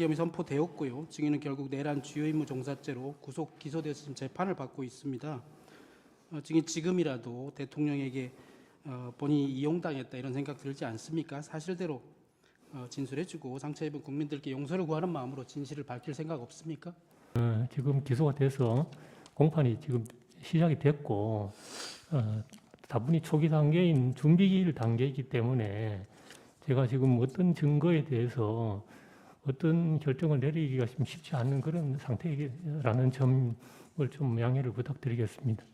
기염이 선포되었고요. 증인은 결국 내란 주요 임무 종사죄로 구속 기소돼서 지금 재판을 받고 있습니다. 어, 증인 지금이라도 대통령에게 어, 본인이 이용당했다 이런 생각 들지 않습니까? 사실대로 어, 진술해주고 상처 입은 국민들께 용서를 구하는 마음으로 진실을 밝힐 생각 없습니까? 어, 지금 기소가 돼서 공판이 지금 시작이 됐고 어, 다분히 초기 단계인 준비 단계이기 때문에 제가 지금 어떤 증거에 대해서 어떤 결정을 내리기가 좀 쉽지 않은 그런 상태라는 점을 좀 양해를 부탁드리겠습니다.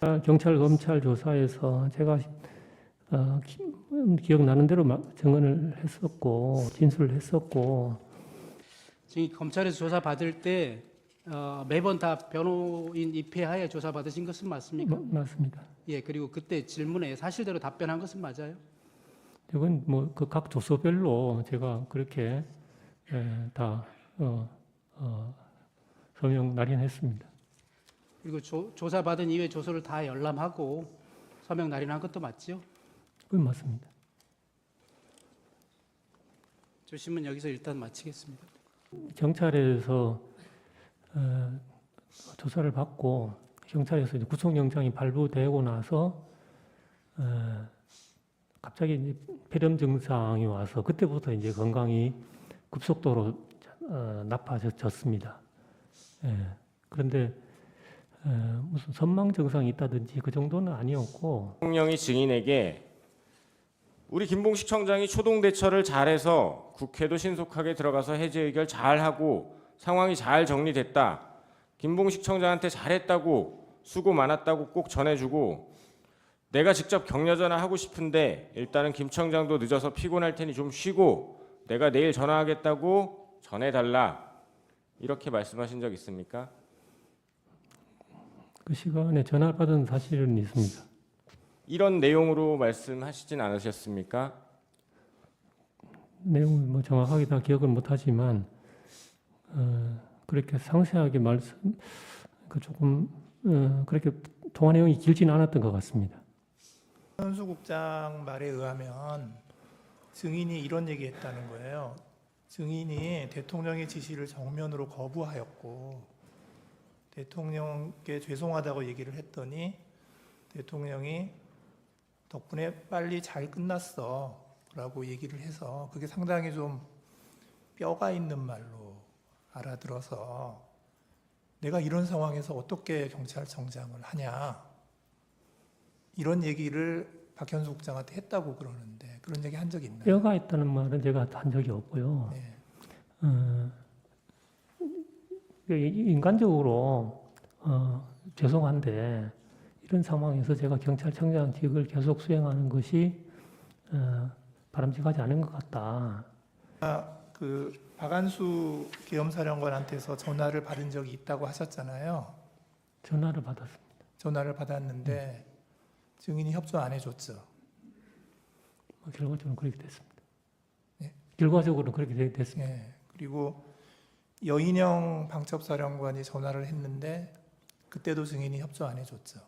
아, 경찰 검찰 조사에서 제가 어, 기, 기억나는 대로 막 증언을 했었고 진술을 했었고 증인 검찰에서 조사 받을 때 어, 매번 다 변호인 입회하에 조사 받으신 것은 맞습니까? 마- 맞습니다. 예, 그리고 그때 질문에 사실대로 답변한 것은 맞아요? 이건 뭐 그 각 조서별로 제가 그렇게 에, 다 어, 어, 서명 날인했습니다. 그리고 조, 조사 받은 이후에 조서를 다 열람하고 서명 날인한 것도 맞지요? 그건 맞습니다. 조심은 여기서 일단 마치겠습니다. 경찰에서 어, 조사를 받고 경찰에서 이제 구속영장이 발부되고 나서 어, 갑자기 이제 폐렴 증상이 와서 그때부터 이제 건강이 급속도로 어, 나빠졌습니다. 예. 그런데 어, 무슨 선망 증상이 있다든지 그 정도는 아니었고 대통령이 증인에게 우리 김봉식 청장이 초동 대처를 잘해서 국회도 신속하게 들어가서 해제 의결 잘하고 상황이 잘 정리됐다. 김봉식 청장한테 잘했다고 수고 많았다고 꼭 전해주고 내가 직접 격려 전화하고 싶은데 일단은 김 청장도 늦어서 피곤할 테니 좀 쉬고 내가 내일 전화하겠다고 전해달라. 이렇게 말씀하신 적 있습니까? 그 시간에 전화를 받은 사실은 있습니다. 이런 내용으로 말씀하시진 않으셨습니까? 내용을 뭐 정확하게 다 기억을 못하지만 어, 그렇게 상세하게 말씀 그 조금 어, 그렇게 통화 내용이 길지는 않았던 것 같습니다. 현수국장 말에 의하면 증인이 이런 얘기했다는 거예요. 증인이 대통령의 지시를 정면으로 거부하였고 대통령께 죄송하다고 얘기를 했더니 대통령이 덕분에 빨리 잘 끝났어 라고 얘기를 해서 그게 상당히 좀 뼈가 있는 말로 알아들어서 내가 이런 상황에서 어떻게 경찰청장을 하냐 이런 얘기를 박현수 국장한테 했다고 그러는데 그런 얘기 한적 있나요? 뼈가 있다는 말은 제가 한 적이 없고요. 네. 어, 그 인간적으로 어, 죄송한데 이런 상황에서 제가 경찰청장직을 계속 수행하는 것이 어, 바람직하지 않은 것 같다. 그 박안수 계엄사령관한테서 전화를 받은 적이 있다고 하셨잖아요. 전화를 받았습니다. 전화를 받았는데 증인이 협조 안 해줬죠. 뭐 결과적으로 그렇게 됐습니다. 네. 결과적으로 그렇게 되- 됐습니다. 예. 그리고 여인영 방첩사령관이 전화를 했는데 그때도 증인이 협조 안 해줬죠.